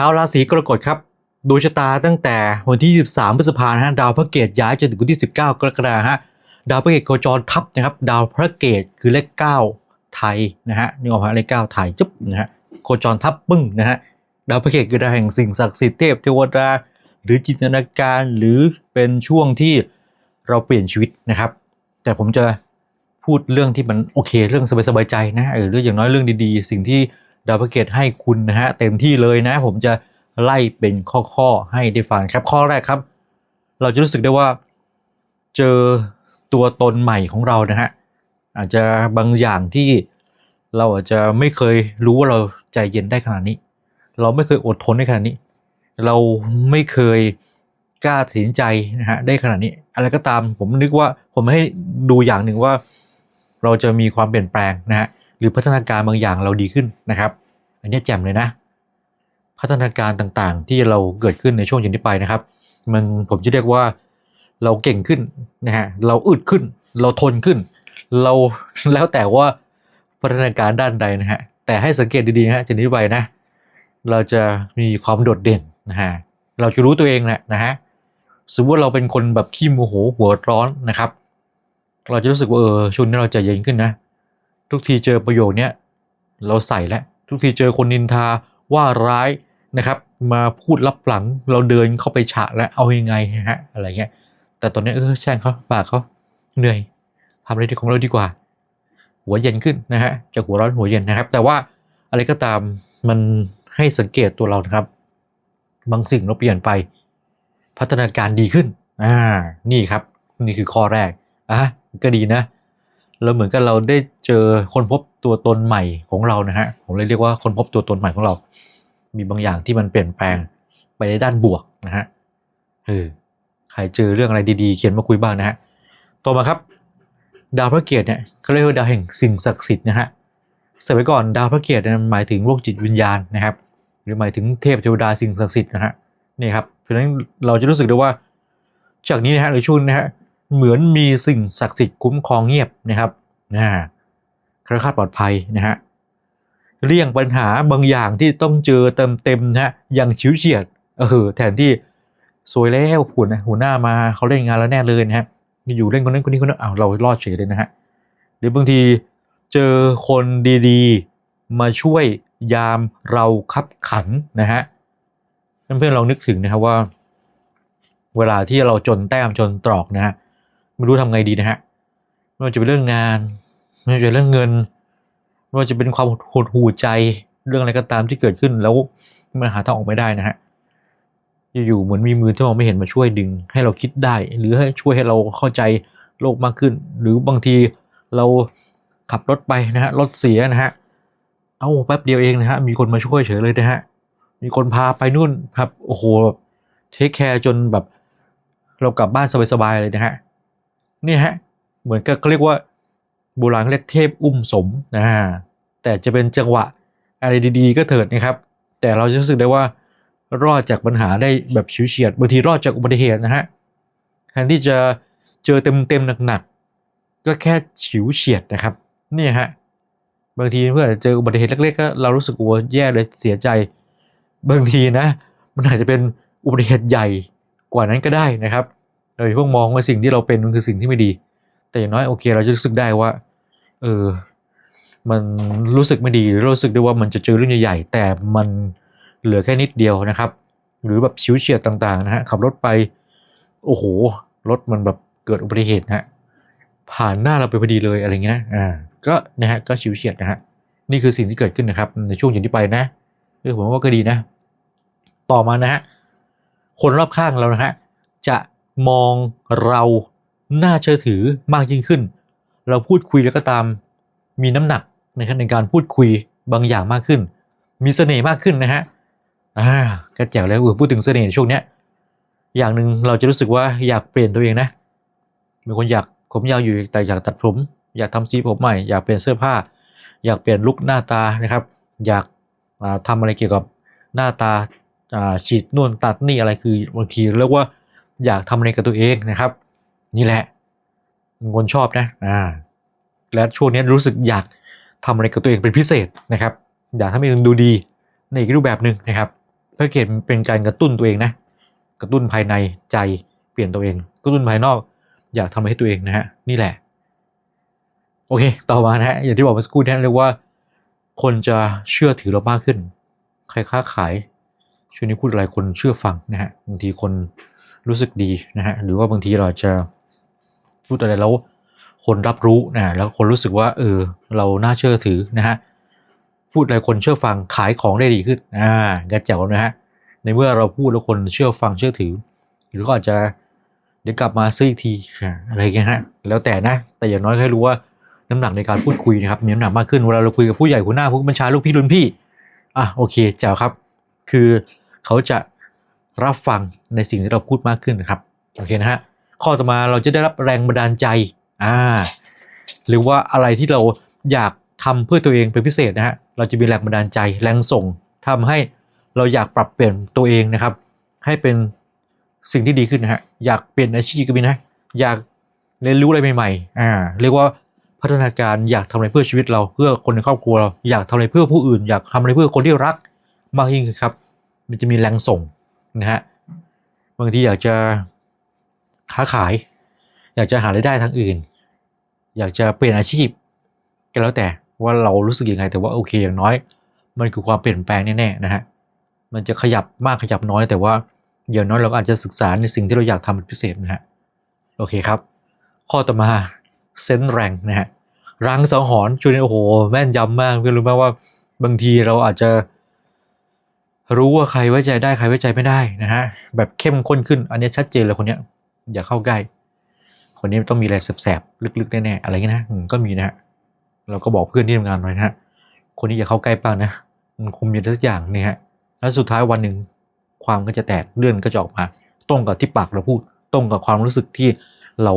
าวราศีกรกฎครับดวงชะตาตั้งแต่วันที่ 23 พฤษภาคมฮะดาวพระเกตย้ายจนถึงวันที่ 19 กรกฎาคมฮะดาวพระเกตโคจรทับนะครับ ดาวพระเกตคือเลข 9 ไทยนะฮะนี่ออกมาเลข 9 ไทยจุ๊บนะฮะโคจรทับปึ้งนะฮะดาวพระเกตคือดาวแห่งสิ่งศักดิ์สิทธิ์เทพเทวดา หรือจินตนาการหรือเป็นช่วงที่เราเปลี่ยนชีวิตนะครับ แต่ผมจะพูดเรื่องที่มันโอเคเรื่องสบายๆใจนะเออเรื่ออย่างน้อยเรื่องดีๆ สิ่งที่ ดาวพระเกตให้คุณนะฮะเต็มที่เลยนะ ผมจะไล่เป็นข้อๆให้ได้ฟังครับข้อแรกครับ เราจะรู้สึกได้ว่าเจอตัวตนใหม่ของเรานะฮะอาจจะบางอย่างที่เราอาจจะไม่เคยรู้ว่าเราใจเย็นได้ขนาดนี้ เราไม่เคยอดทนได้ขนาดนี้ เราไม่เคยกล้าตัดสินใจนะฮะได้ขนาดนี้ อะไรก็ตามผมนึกว่าผมให้ดูอย่างหนึ่งว่า เราจะมีความเปลี่ยนแปลงนะฮะ หรือพัฒนาการบางอย่างเราดีขึ้นนะครับ อันนี้แจ่มเลยนะ พัฒนาการต่างๆ ที่เราเกิดขึ้นในช่วงจากนี้ไปนะครับ มันผมจะเรียกว่าเราเก่งขึ้นนะฮะเราอึดขึ้น เราทนขึ้น เราแล้วแต่ว่าพัฒนาการด้านใดนะฮะแต่ให้สังเกตดีๆนะฮะจากนี้ไปนะ เราจะมีความโดดเด่นนะฮะเราจะรู้ตัวเองแหละนะฮะสมมติเราเป็นคนแบบขี้โมโหหัวร้อนนะครับ เราจะรู้สึกว่าเออช่วงนี้เราใจเย็นขึ้นนะ ทุกทีเจอประโยคเนี้ยเราใส่แล้วทุกทีเจอคนนินทาว่าร้ายนะครับ มาพูดลับหลังเราเดินเข้าไปฉะแล้วเอายังไงฮะอะไรเงี้ยแต่ตอนนี้เออแช่งเขาปากเขาเหนื่อยทำอะไรที่ของเราดีกว่า หัวเย็นขึ้นนะฮะจากหัวร้อนหัวเย็นนะครับ แต่ว่าอะไรก็ตามมันให้สังเกตตัวเรานะครับ บางสิ่งเราเปลี่ยนไป พัฒนาการดีขึ้นอ่านี่ครับ นี่คือข้อแรกอะก็ดีนะ เราเหมือนกับเราได้เจอคนพบตัวตนใหม่ของเรานะฮะผมเลยเรียกว่าคนพบตัวตนใหม่ของเรา มีบางอย่างที่มันเปลี่ยนแปลงไปในด้านบวกนะฮะเออใครเจอเรื่องอะไรดีๆ เขียนมาคุยบ้างนะฮะต่อมาครับ ดาวพระเกียรติเนี่ยเขาเรียกว่าดาวแห่งสิ่งศักดิ์สิทธิ์นะฮะสมัยก่อนดาวพระเกียรติเนี่ยหมายถึงโลกจิตวิญญาณนะครับ หรือหมายถึงเทพเทวดาสิ่งศักดิ์สิทธิ์นะฮะนี่ครับเพราะฉะนั้นเราจะรู้สึกได้ว่าจากนี้นะฮะหรือช่วงนี้นะฮะ เหมือนมีสิ่งศักดิ์สิทธิ์คุ้มครองเงียบนะครับนะคาดคาดปลอดภัยนะฮะเลี่ยงปัญหาบางอย่างที่ต้องเจอเต็มๆนะฮะอย่างชิวเฉียดเออแทนที่สวยแล้วหัวนะหัวหน้ามาเขาเล่นงานแล้วแน่เลยนะฮะอยู่เล่นคนนั้นคนนี้คนนั้นอ้าวเรารอดเฉยเลยนะฮะหรือบางทีเจอคนดีๆ มาช่วยยามเราขับขันนะฮะเพื่อนๆลองนึกถึงนะครับว่า เวลาที่เราจนแต้มจนตรอกนะฮะ ไม่รู้ทำไงดีนะฮะไม่ว่าจะเป็นเรื่องงานไม่ว่าจะเป็นเรื่องเงินไม่ว่าจะเป็นความหดหู่ใจเรื่องอะไรก็ตามที่เกิดขึ้นแล้วมันหาทางออกไม่ได้นะฮะอยู่ๆเหมือนมีมือที่มองไม่เห็นมาช่วยดึง ให้เราคิดได้ หรือให้ช่วยให้เราเข้าใจโลกมากขึ้น หรือบางทีเราขับรถไปนะฮะรถเสียนะฮะเอาแป๊บเดียวเองนะฮะมีคนมาช่วยเฉยเลยนะฮะมีคนพาไปนู่นครับโอ้โหเทคแคร์จนแบบเรากลับบ้านสบายๆเลยนะฮะ นี่ฮะเหมือนกับเขาเรียกว่าโบราณเรียกเทพอุ้มสมนะฮะแต่จะเป็นจังหวะอะไรดีๆ ก็เถิดนะครับ แต่เราจะรู้สึกได้ว่ารอดจากปัญหาได้แบบฉิวเฉียดบางทีรอดจากอุบัติเหตุนะฮะแทนที่จะเจอเต็มๆหนักๆก็แค่ฉิวเฉียดนะครับนี่ฮะบางทีเพื่อเจออุบัติเหตุเล็กๆก็เรารู้สึกว่าแย่เลยเสียใจ บางทีนะ มันอาจจะเป็นอุบัติเหตุใหญ่กว่านั้นก็ได้นะครับ เราอย่าเพิ่งมองว่าสิ่งที่เราเป็นมันคือสิ่งที่ไม่ดี แต่อย่างน้อยโอเค เราจะรู้สึกได้ว่า เออ มันรู้สึกไม่ดีหรือรู้สึกได้ว่ามันจะเจอเรื่องใหญ่ๆแต่มันเหลือแค่นิดเดียวนะครับ หรือแบบชิวเฉียดต่างๆนะฮะขับรถไปโอ้โหรถมันแบบเกิดอุบัติเหตุนะฮะผ่านหน้าเราไปพอดีเลยอะไรเงี้ยอ่าก็นะฮะก็ชิวเฉียดนะฮะนี่คือสิ่งที่เกิดขึ้นนะครับ ในช่วงอย่างที่ไปนะเออผมว่าก็ดีนะ ต่อมานะฮะคนรอบข้างเรานะฮะจะ มองเราน่าเชื่อถือมากยิ่งขึ้น เราพูดคุยแล้วก็ตามมีน้ำหนักนะครับในการพูดคุยบางอย่างมากขึ้น มีเสน่ห์มากขึ้นนะฮะอ่าก็แจ๋วแล้วเอพูดถึงเสน่ห์ในช่วงเนี้ยอย่างหนึ่งเราจะรู้สึกว่าอยากเปลี่ยนตัวเองนะมีคนอยากผมยาวอยู่แต่อยากตัดผม อยากทำสีผมใหม่อยากเปลี่ยนเสื้อผ้า อยากเปลี่ยนลุคหน้าตานะครับ อยากทำอะไรเกี่ยวกับหน้าตาฉีดนู่นตัดนี่อะไรคือบางทีเรียกว่า อยากทำอะไรกับตัวเองนะครับ นี่แหละคนชอบนะอ่าและช่วงนี้รู้สึกอยากทำอะไรกับตัวเองเป็นพิเศษนะครับ อยากทำให้มันดูดีในอีกรูปแบบหนึ่งนะครับแพ็กเกจมันเป็นการกระตุ้นตัวเองนะกระตุ้นภายในใจเปลี่ยนตัวเอง กระตุ้นภายนอก อยากทำอะไรให้ตัวเองนะฮะนี่แหละ โอเค ต่อมานะฮะอย่างที่บอกเมื่อสักครู่นี้เรียกว่า คนจะเชื่อถือเรามากขึ้น ใครค้าขายช่วงนี้พูดอะไรคนเชื่อฟังนะฮะบางทีคน รู้สึกดีนะฮะหรือว่าบางทีเราจะพูดอะไรแล้วคนรับรู้นะแล้วคนรู้สึกว่าเออเราน่าเชื่อถือนะฮะพูดอะไรคนเชื่อฟังขายของได้ดีขึ้นอ่ากระเจ๋วนะฮะในเมื่อเราพูดแล้วคนเชื่อฟังเชื่อถือ หรือก็อาจจะเดี๋ยวกลับมาซื้ออีกทีอะไรเงี้ยฮะแล้วแต่นะ แต่อย่างน้อยให้รู้ว่าน้ำหนักในการพูดคุยนะครับมีน้ำหนักมากขึ้นเวลาเราคุยกับผู้ใหญ่หัวหน้าผู้บัญชาลูกพี่รุ่นพี่อะโอเคแจ๋วครับ คือเขาจะ รับฟังในสิ่งที่เราพูดมากขึ้นนะครับโอเคนะฮะข้อต่อมาเราจะได้รับแรงบันดาลใจอ่าหรือว่าอะไรที่เราอยากทำเพื่อตัวเองเป็นพิเศษนะฮะเราจะมีแรงบันดาลใจแรงส่งทำให้เราอยากปรับเปลี่ยนตัวเองนะครับ ให้เป็นสิ่งที่ดีขึ้นนะฮะอยากเปลี่ยนอาชีพก็มีนะอยากเรียนรู้อะไรใหม่ๆอ่าเรียกว่าพัฒนาการอยากทำอะไรเพื่อชีวิตเราเพื่อคนในครอบครัวเราอยากทำอะไรเพื่อผู้อื่น อยากทำอะไรเพื่อคนที่รักมากยิ่งขึ้นครับ มันจะมีแรงส่ง นะฮะบางทีอยากจะค้าขาย อยากจะหารายได้ทางอื่น อยากจะเปลี่ยนอาชีพก็แล้วแต่ว่าเรารู้สึกยังไงแต่ว่าโอเคอย่างน้อย มันคือความเปลี่ยนแปลงแน่ๆนะฮะมันจะขยับมากขยับน้อยแต่ว่าอย่างน้อยเราก็อาจจะศึกษาในสิ่งที่เราอยากทำเป็นพิเศษนะฮะโอเคครับ ข้อต่อมาเซนส์แรงนะฮะรังสังหรณ์ช่วงนี้โอ้โหแม่นยำมากเพื่อนรู้ไหมว่าบางทีเราอาจจะ รู้ว่าใครไว้ใจได้ใครไว้ใจไม่ได้นะฮะแบบเข้มข้นขึ้น อันนี้ชัดเจนเลยคนเนี้ย อย่าเข้าใกล้ คนนี้ต้องมีอะไรแสบๆลึกๆแน่ๆอะไรเงี้ยนะก็มีนะฮะเราก็บอกเพื่อนที่ทำงานไว้นะฮะคนนี้อย่าเข้าใกล้ป้านะมันคงมีอะไรสักอย่างเนี่ยฮะแล้วสุดท้ายวันหนึ่งความก็จะแตกเลื่อนก็จะออกมา ตรงกับที่ปากเราพูด ตรงกับความรู้สึกที่เรา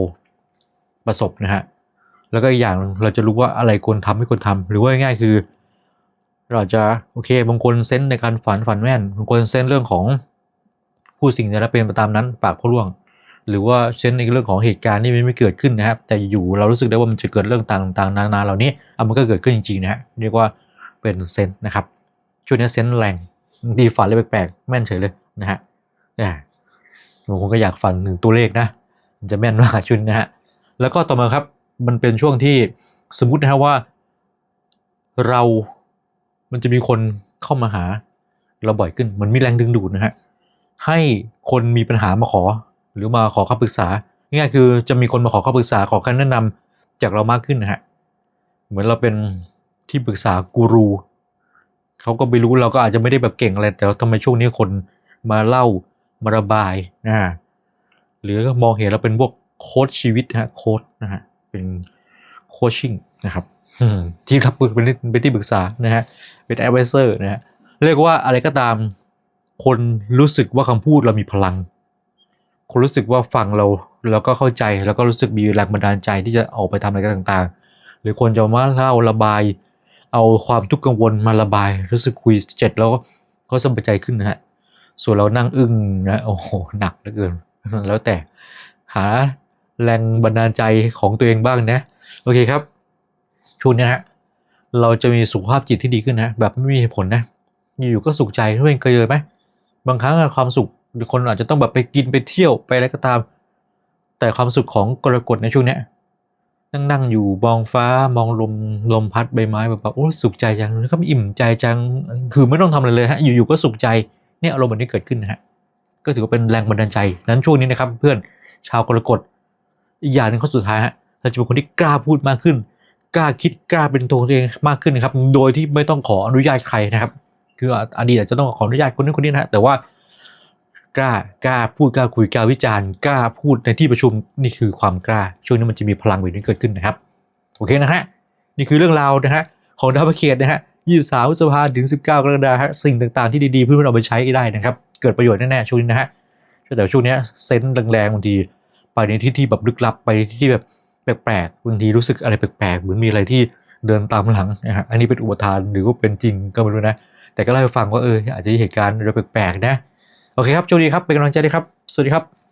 ประสบนะฮะแล้วก็อีกอย่างเราจะรู้ว่าอะไรควรทำไม่ควรทำหรือว่าง่ายๆคือ เราจะโอเคบางคนเซนในการฝันฝันแม่นบางคนเซนเรื่องของผู้สิ่งใดแล้วเป็นไปตามนั้น ปากพร่วง หรือว่าเซนในเรื่องของเหตุการณ์ที่มันไม่เกิดขึ้นนะครับ แต่อยู่เรารู้สึกได้ว่ามันจะเกิดเรื่องต่างๆนานาเหล่านี้อะมันก็เกิดขึ้นจริงๆนะฮะเรียกว่าเป็นเซนนะครับช่วงนี้เซนแรงบางทีฝันเลยแปลกๆแม่นเฉยเลยนะฮะอ่าบางคนก็อยากฝันหนึ่งตัวเลขนะมันจะแม่นมากชุดนะฮะแล้วก็ต่อมาครับมันเป็นช่วงที่สมมุตินะฮะว่า เรา มันจะมีคนเข้ามาหาเราบ่อยขึ้นเหมือนมีแรงดึงดูดนะฮะให้คนมีปัญหามาขอ หรือมาขอคำปรึกษาง่ายคือจะมีคนมาขอคำปรึกษาขอคำแนะนำจากเรามากขึ้นนะฮะเหมือนเราเป็นที่ปรึกษากูรูเขาก็ไม่รู้เราก็อาจจะไม่ได้แบบเก่งอะไรแต่ว่าทำไมช่วงนี้คนมาเล่ามาระบายนะหรือมองเห็นเราเป็นพวกโค้ชชีวิตนะฮะโค้ชนะฮะเป็นโคชชิ่งนะครับ ที่รับเป็นเป็นที่ปรึกษานะฮะเป็น advisor นะฮะเรียกว่าอะไรก็ตาม คนรู้สึกว่าคำพูดเรามีพลัง คนรู้สึกว่าฟังเราแล้วก็เข้าใจแล้วก็รู้สึกมีแรงบันดาลใจที่จะออกไปทำอะไรต่างๆ หรือคนจะมาเล่าระบาย เอาความทุกข์กังวลมาระบาย รู้สึกคุยเจ็ดแล้วก็สบายใจขึ้นนะฮะส่วนเรานั่งอึ้งนะโอ้โหหนักเหลือเกินแล้วแต่หาแรงบันดาลใจของตัวเองบ้างนะ โอเคครับ ช่วงนี้นะฮะเราจะมีสุขภาพจิตที่ดีขึ้นนะแบบไม่มีเหตุผลนะอยู่ๆก็สุขใจทุกคนเคยเจอไหมบางครั้งความสุขคนอาจจะต้องแบบไปกินไปเที่ยวไปอะไรก็ตาม แต่ความสุขของกรกฎในช่วงนี้นั่งนั่งอยู่มองฟ้ามองลมลมพัดใบไม้แบบแบบโอ้สุขใจจังแล้วก็อิ่มใจจังคือไม่ต้องทำอะไรเลยฮะอยู่ๆก็สุขใจเนี่ยอารมณ์แบบนี้เกิดขึ้นนะฮะก็ถือว่าเป็นแรงบันดาลใจนั้นช่วงนี้นะครับเพื่อนชาวกรกฎอีกอย่างหนึ่งข้อสุดท้ายฮะเราจะเป็นคนที่กล้าพูดมากขึ้น กล้าคิดกล้าเป็นตัวของตัวเองมากขึ้นครับ โดยที่ไม่ต้องขออนุญาตใครนะครับ คืออดีตอาจจะต้องขออนุญาตคนนู้นคนนี้นะแต่ว่ากล้ากล้าพูดกล้าคุยกล้าวิจารณ์กล้าพูดในที่ประชุมนี่คือความกล้า ช่วงนี้มันจะมีพลังแบบนี้เกิดขึ้นนะครับ โอเคนะฮะนี่คือเรื่องราวนะฮะของดาวพระเขตนะฮะ23พฤษภาถึง 19 กรกฎาคมฮะสิ่งต่างๆที่ดีๆเพื่อนๆเอาไปใช้ได้นะครับ เกิดประโยชน์แน่ๆช่วงนี้นะฮะแต่ช่วงนี้เซนส์แรงๆบางทีไปในที่ที่แบบลึกลับไปในที่ที่แบบ แปลกๆบางทีรู้สึกอะไรแปลกๆเหมือนมีอะไรที่เดินตามหลังนะฮะอันนี้เป็นอุปทานหรือว่าเป็นจริงก็ไม่รู้นะ แต่ก็เล่าให้ฟังว่าเอออาจจะมีเหตุการณ์อะไรแปลกๆนะ โอเคครับโชคดีครับเป็นกำลังใจด้วยครับ สวัสดีครับ